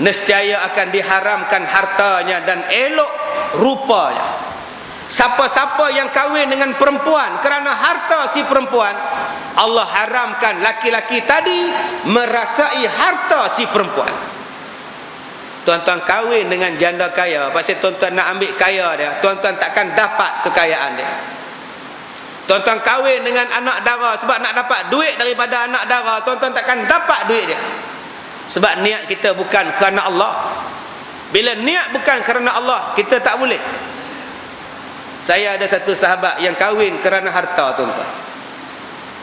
nescaya akan diharamkan hartanya dan elok rupanya. Siapa-siapa yang kahwin dengan perempuan kerana harta si perempuan Allah haramkan laki-laki tadi merasai harta si perempuan. Tuan-tuan kahwin dengan janda kaya pasal tuan-tuan nak ambil kaya dia tuan-tuan takkan dapat kekayaan dia. Tuan-tuan kahwin dengan anak dara sebab nak dapat duit daripada anak dara tuan-tuan takkan dapat duit dia sebab niat kita bukan kerana Allah. Bila niat bukan kerana Allah kita tak boleh. Saya ada satu sahabat yang kahwin kerana harta tuan-tuan.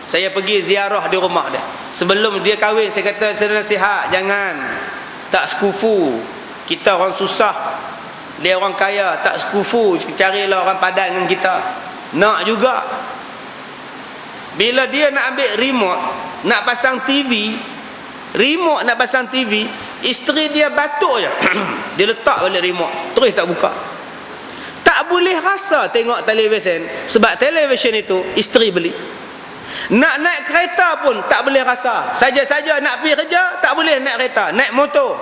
Saya pergi ziarah di rumah dia. Sebelum dia kahwin saya kata saya nasihat jangan. Tak sekufu. Kita orang susah. Dia orang kaya tak sekufu. Carilah orang padan dengan kita. Nak juga. Bila dia nak ambil remote nak pasang TV remote nak pasang TV isteri dia batuk je. Dia letak balik remote. Terus tak buka. Tak boleh rasa tengok televisyen. Sebab televisyen itu isteri beli. Nak naik kereta pun tak boleh rasa. Saja-saja nak pergi kerja tak boleh naik kereta. Naik motor.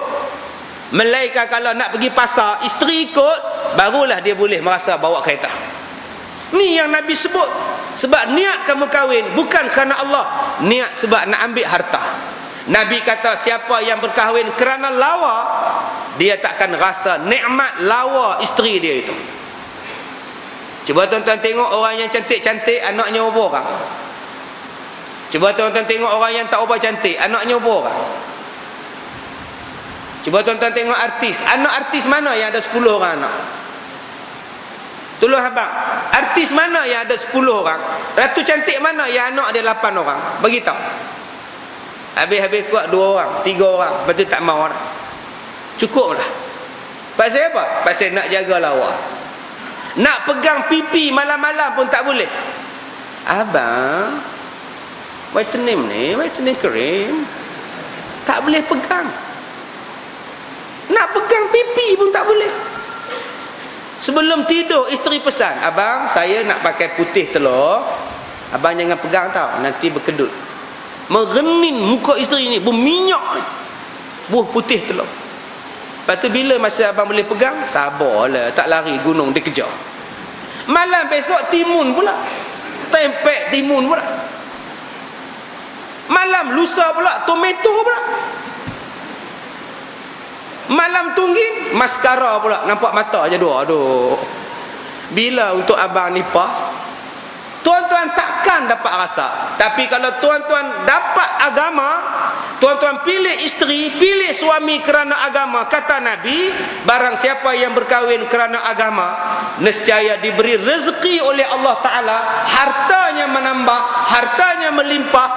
Melainkan kalau nak pergi pasar isteri ikut barulah dia boleh merasa bawa kereta. Ni yang Nabi sebut. Sebab niat kamu kahwin bukan kerana Allah. Niat sebab nak ambil harta Nabi kata siapa yang berkahwin kerana lawa dia takkan rasa nikmat lawa isteri dia itu. Cuba tuan-tuan tengok orang yang cantik-cantik anaknya ubah orang. Cuba tuan-tuan tengok orang yang tak ubah cantik anaknya ubah orang. Cuba tuan-tuan tengok artis, anak artis mana yang ada 10 orang anak? Tolong abang, artis mana yang ada 10 orang? Ratu cantik mana yang anak dia 8 orang? Beritahu. Habis-habis kuat dua orang, tiga orang. Lepas tu tak mahu dah. Cukup lah. Pasal apa? Pasal nak jaga lawa. Nak pegang pipi malam-malam pun tak boleh. Abang, whitening ni, whitening cream. Tak boleh pegang. Nak pegang pipi pun tak boleh. Sebelum tidur, isteri pesan. Abang, saya nak pakai putih telur. Abang jangan pegang tau. Nanti berkedut merenin muka isteri ni berminyak ni. Buah putih telur. Lepas tu bila masa abang boleh pegang sabarlah tak lari gunung dia kejar. Malam besok timun pula. Tempek timun pula. Malam lusa pula tomato pula. Malam tungging maskara pula. Nampak mata je dua aduh. Bila untuk abang nipah Tuan-tuan takkan dapat rasa. Tapi kalau tuan-tuan dapat agama, tuan-tuan pilih isteri, pilih suami kerana agama. Kata Nabi, barang siapa yang berkahwin kerana agama, nescaya diberi rezeki oleh Allah Ta'ala, hartanya menambah, hartanya melimpah,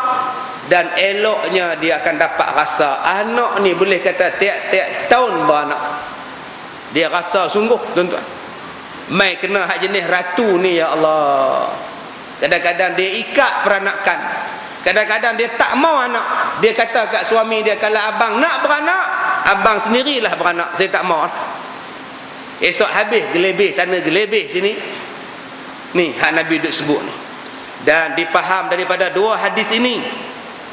dan eloknya dia akan dapat rasa. Anak ni boleh kata tiap-tiap tahun beranak. Dia rasa sungguh, tuan-tuan. Mai kena hak jenis ratu ni, ya Allah. Kadang-kadang dia ikat peranakan. Kadang-kadang dia tak mau anak. Dia kata kat suami dia, kalau abang nak beranak, abang sendirilah beranak. Saya tak mau. Esok habis gelebih sana gelebih sini. Ni hak Nabi duk sebut ni. Dan dipaham daripada dua hadis ini.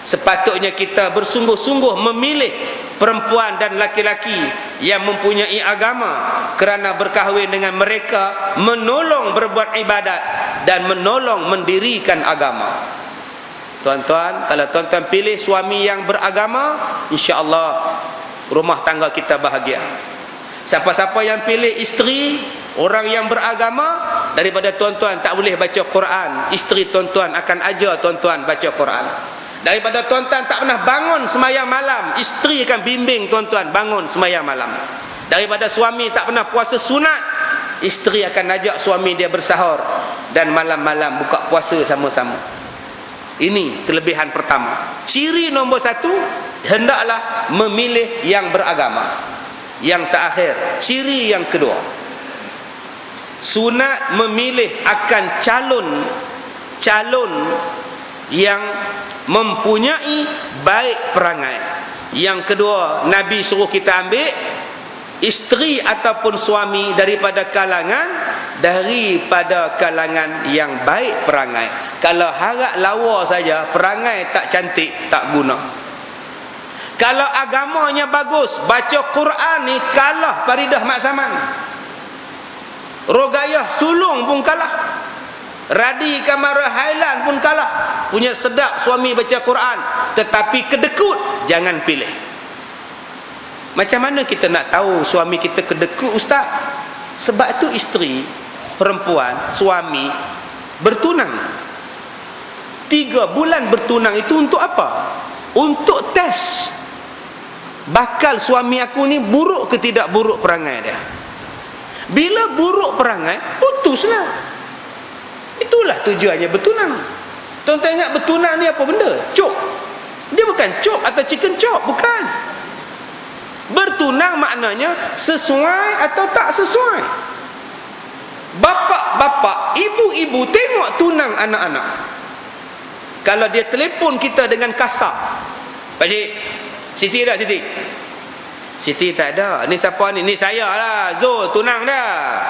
Sepatutnya kita bersungguh-sungguh memilih perempuan dan laki-laki yang mempunyai agama kerana berkahwin dengan mereka menolong berbuat ibadat dan menolong mendirikan agama. Tuan-tuan kalau tuan-tuan pilih suami yang beragama insya-Allah rumah tangga kita bahagia. Siapa-siapa yang pilih isteri orang yang beragama daripada tuan-tuan tak boleh baca Quran isteri tuan-tuan akan ajar tuan-tuan baca Quran. Daripada tuan-tuan tak pernah bangun semayang malam isteri akan bimbing tuan-tuan bangun semayang malam. Daripada suami tak pernah puasa sunat isteri akan ajak suami dia bersahur dan malam-malam buka puasa sama-sama. Ini kelebihan pertama. Ciri nombor satu hendaklah memilih yang beragama. Yang terakhir ciri yang kedua. Sunat memilih akan calon calon yang mempunyai baik perangai. Yang kedua Nabi suruh kita ambil isteri ataupun suami daripada kalangan daripada kalangan yang baik perangai. Kalau harap lawa saja perangai tak cantik tak guna. Kalau agamanya bagus baca Quran ni kalah Faridah Mak Saman Rogayah sulung pun kalah. Radi Kamara Hailan pun kalah. Punya sedap suami baca Quran tetapi kedekut jangan pilih. Macam mana kita nak tahu suami kita kedekut ustaz sebab tu isteri perempuan suami bertunang tiga bulan bertunang itu untuk apa untuk test bakal suami aku ni buruk ke tidak buruk perangai dia bila buruk perangai putuslah Itulah tujuannya bertunang. Tuan-tuan ingat bertunang ni apa benda? Cop. Dia bukan cop atau chicken chop, bukan. Bertunang maknanya sesuai atau tak sesuai. Bapak-bapak, ibu-ibu tengok tunang anak-anak. Kalau dia telefon kita dengan kasar. Pak Cik, Siti tak Siti? Siti tak ada. Ni siapa ni? Ni saya lah. Zul, tunang dah.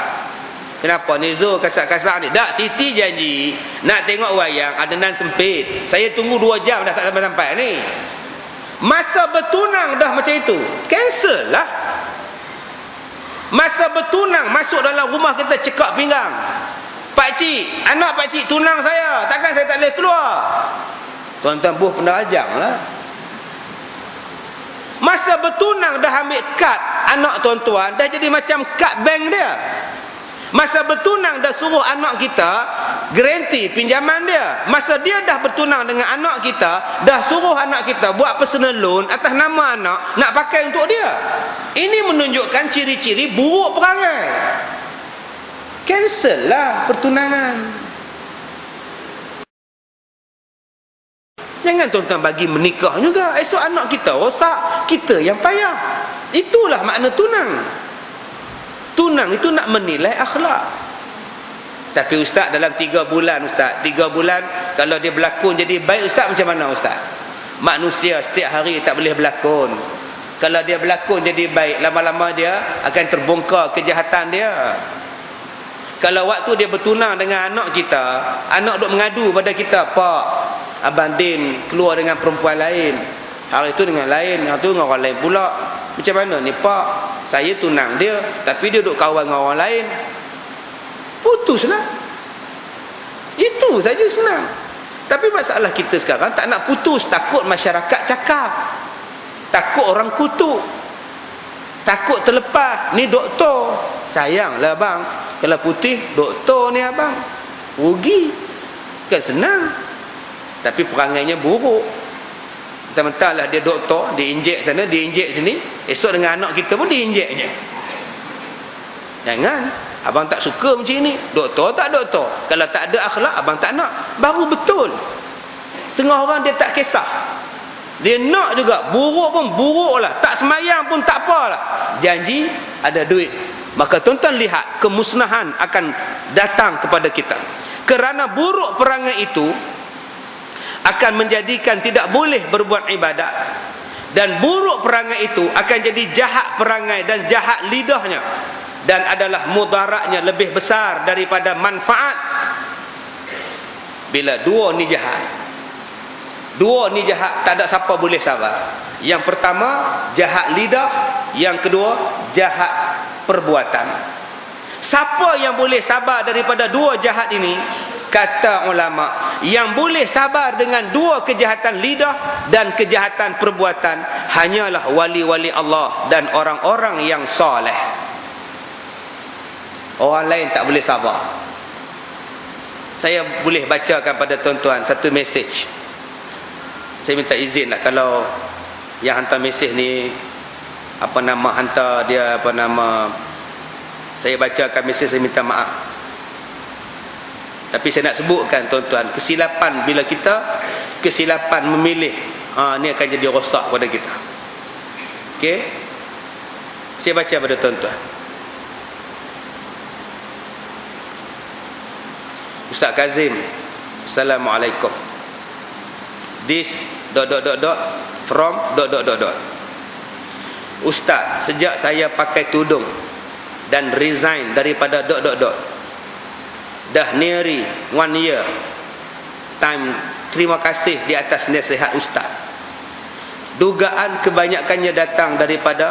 Kenapa ni Zul kasar-kasar ni? Tak, Siti janji nak tengok wayang adenan sempit. Saya tunggu 2 jam dah tak sampai-sampai ni. Masa bertunang dah macam itu. Cancel lah. Masa bertunang masuk dalam rumah kita cekak pinggang. Pak cik, anak pak cik tunang saya. Takkan saya tak boleh keluar? Tuan-tuan buh pernah ajang lah. Masa bertunang dah ambil kad anak tuan-tuan dah jadi macam kad bank dia. Masa bertunang dah suruh anak kita Garanti pinjaman dia. Masa dia dah bertunang dengan anak kita Dah suruh anak kita buat personal loan Atas nama anak Nak pakai untuk dia. Ini menunjukkan ciri-ciri buruk perangai. Cancel lah pertunangan. Jangan tuan-tuan bagi menikah juga. Esok anak kita rosak Kita yang payah. Itulah makna tunang. Tunang itu nak menilai akhlak tapi ustaz dalam tiga bulan ustaz. Tiga bulan kalau dia berlakon jadi baik ustaz macam mana ustaz? Manusia setiap hari tak boleh berlakon. Kalau dia berlakon jadi baik lama-lama dia akan terbongkar kejahatan dia. Kalau waktu dia bertunang dengan anak kita anak duk mengadu pada kita pak abang din keluar dengan perempuan lain. Hari itu dengan lain hari itu dengan orang lain pula. Macam mana ni pak saya tunang dia tapi dia duduk kawan dengan orang lain putuslah. Itu saja senang. Tapi masalah kita sekarang tak nak putus. Takut masyarakat cakap. Takut orang kutuk. Takut terlepas. Ni doktor. Sayanglah bang. Kalau putih doktor ni abang. Rugi. Kan senang. Tapi perangainya buruk. Mentah lah dia doktor dia injek sana dia injek sini. Esok dengan anak kita pun dia injek je jangan abang tak suka macam ni. Doktor tak doktor? Kalau tak ada akhlak abang tak nak. Baru betul. Setengah orang dia tak kisah. Dia nak juga. Buruk pun buruk lah. Tak semayang pun tak apalah janji ada duit. Maka tuan-tuan lihat kemusnahan akan datang kepada kita. Kerana buruk perangai itu akan menjadikan tidak boleh berbuat ibadat. Dan buruk perangai itu akan jadi jahat perangai dan jahat lidahnya dan adalah mudaratnya lebih besar daripada manfaat. Bila dua ni jahat dua ni jahat tak ada siapa boleh sabar. Yang pertama jahat lidah yang kedua jahat perbuatan. Siapa yang boleh sabar daripada dua jahat ini? Kata ulama yang boleh sabar dengan dua kejahatan lidah dan kejahatan perbuatan hanyalah wali-wali Allah dan orang-orang yang soleh orang lain tak boleh sabar. Saya boleh bacakan pada tuan-tuan satu mesej saya minta izin lah kalau yang hantar mesej ni apa nama hantar dia apa nama saya bacakan mesej saya minta maaf. Tapi saya nak sebutkan tuan-tuan kesilapan bila kita kesilapan memilih ha, ni akan jadi rosak pada kita. Ok saya baca pada tuan-tuan Ustaz Kazim. Assalamualaikum. This dot dot dot dot from dot dot dot dot. Ustaz sejak saya pakai tudung dan resign daripada dot dot dot dah nearly one year time terima kasih di atas nasihat ustaz. Dugaan kebanyakannya datang daripada